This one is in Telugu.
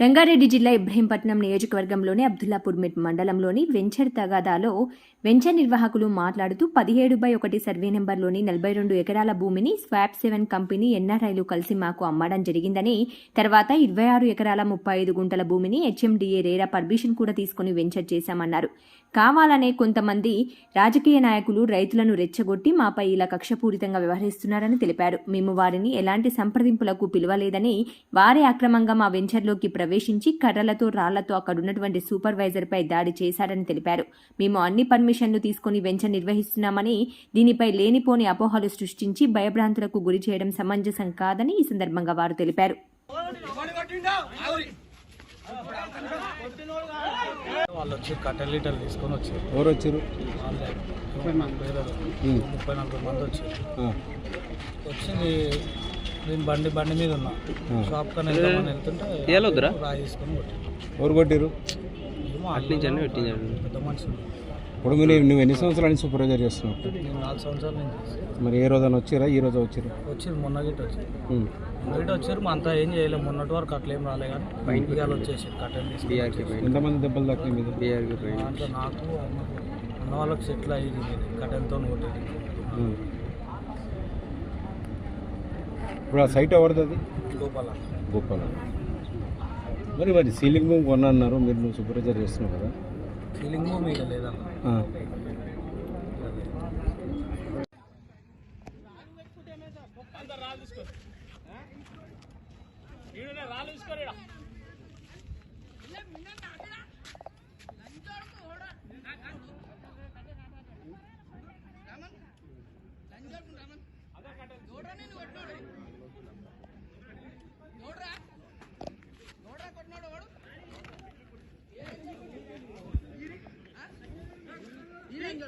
రంగారెడ్డి జిల్లా ఇబ్రహీంపట్నం నియోజకవర్గంలోని అబ్దుల్లాపూర్ మిట్ మండలంలోని వెంచర్ తగాదాలో వెంచర్ నిర్వాహకులు మాట్లాడుతూ పదిహేడు బై ఒకటి సర్వే నెంబర్లోని నలభై రెండు ఎకరాల భూమిని స్వాప్ సెవెన్ కంపెనీ ఎన్ఆర్ఐలు కలిసి మాకు అమ్మడం జరిగిందని తర్వాత ఇరవై ఆరు ఎకరాల ముప్పై ఐదు గుంటల భూమిని హెచ్ఎండిఏ రేరా పర్మిషన్ కూడా తీసుకుని వెంచర్ చేశామన్నారు. కావాలనే కొంతమంది రాజకీయ నాయకులు రైతులను రెచ్చగొట్టి మాపై ఇలా కక్షపూరితంగా వ్యవహరిస్తున్నారని తెలిపారు. మేము వారిని ఎలాంటి సంప్రదింపులకు పిలవలేదని వారే అక్రమంగా మా వెంచర్లోకి ప్రవేశించి కర్రలతో రాళ్ళతో అక్కడున్నటువంటి సూపర్వైజర్పై దాడి చేశాడని తెలిపారు. మేము అన్ని పర్మిషన్లు తీసుకుని వెంచర్ నిర్వహిస్తున్నామని దీనిపై లేనిపోని అపోహలు సృష్టించి భయభ్రాంతులకు గురి చేయడం సమంజసం కాదని ఈ సందర్భంగా వారు తెలిపారు. వాళ్ళు వచ్చి కట్టె లీటర్లు తీసుకొని వచ్చారు. ఎవరు వచ్చారు? ముప్పై నలభై మంది వచ్చారు. వచ్చి నేను బండి బండి మీద ఉన్నా. షాప్ కానీ వెళ్తుంటే రాయి తీసుకొని కొట్టాను ఎవరు కొట్టారు పెద్ద మనుషులు. ఇప్పుడు మీరు నువ్వు ఎన్ని సంవత్సరాల నుంచి సూపర్వైజర్ చేస్తున్నావు? నేను నాలుగు సంవత్సరాల నుంచి చేస్తాను. మరి ఏ రోజైనా వచ్చారా? ఈ రోజు వచ్చారు? వచ్చారు మొన్న గిట్ట వచ్చారు. మొన్న గిట్ట వచ్చారు మా అంతా ఏం చేయలేము మొన్నటి వరకు అట్లా ఏం రాలే కానీ బయటికి వాళ్ళు వచ్చేసి కట్టెలు తీసుకొని ఎంతమంది దెబ్బలు తాకినాయి మీద దాంట్లో నాకు అన్న వాళ్ళకి సెటిల్ అయ్యింది కట్టెలతో కొట్టేది. ఇప్పుడు ఆ సైట్ ఎవరిది అది? లోపల గోపాల. మరి మరి సీలింగ్ రూమ్ కొన్నా అన్నారు మీరు నువ్వు సూపర్వైజర్ చేస్తున్నావు కదా. ఫీలింగ్ మీకు లేదమ్మా లంజోడు రమన్ అదే కట్ట చూడరా నేను కొట్టినోడే